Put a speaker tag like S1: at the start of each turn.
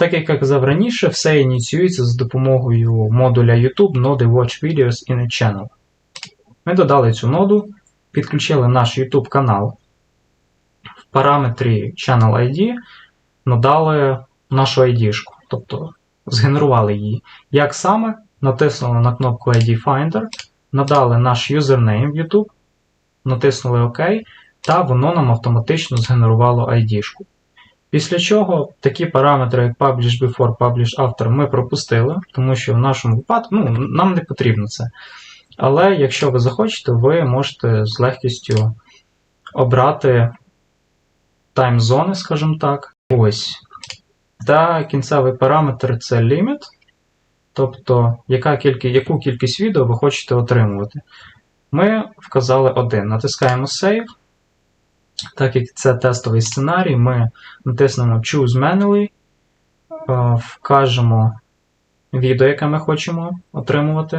S1: Так як я казав раніше, все ініціюється за допомогою модуля YouTube ноди Watch Videos in a Channel. Ми додали цю ноду, підключили наш YouTube канал. В параметрі Channel ID надали нашу ID, тобто згенерували її. Як саме? Натиснули на кнопку ID Finder, надали наш юзернейм в YouTube, натиснули ОК, та воно нам автоматично згенерувало ID. -шку. Після чого такі параметри, як Publish Before, Publish After, ми пропустили, тому що в нашому випадку ну, нам не потрібно це. Але якщо ви захочете, ви можете з легкістю обрати таймзони, скажімо так. Ось. Та кінцевий параметр це limit, тобто яка кількість, яку кількість відео ви хочете отримувати. Ми вказали один. Натискаємо Save. Так як це тестовий сценарій, ми натиснемо Choose Manually, е, вкажемо відео, яке ми хочемо отримувати.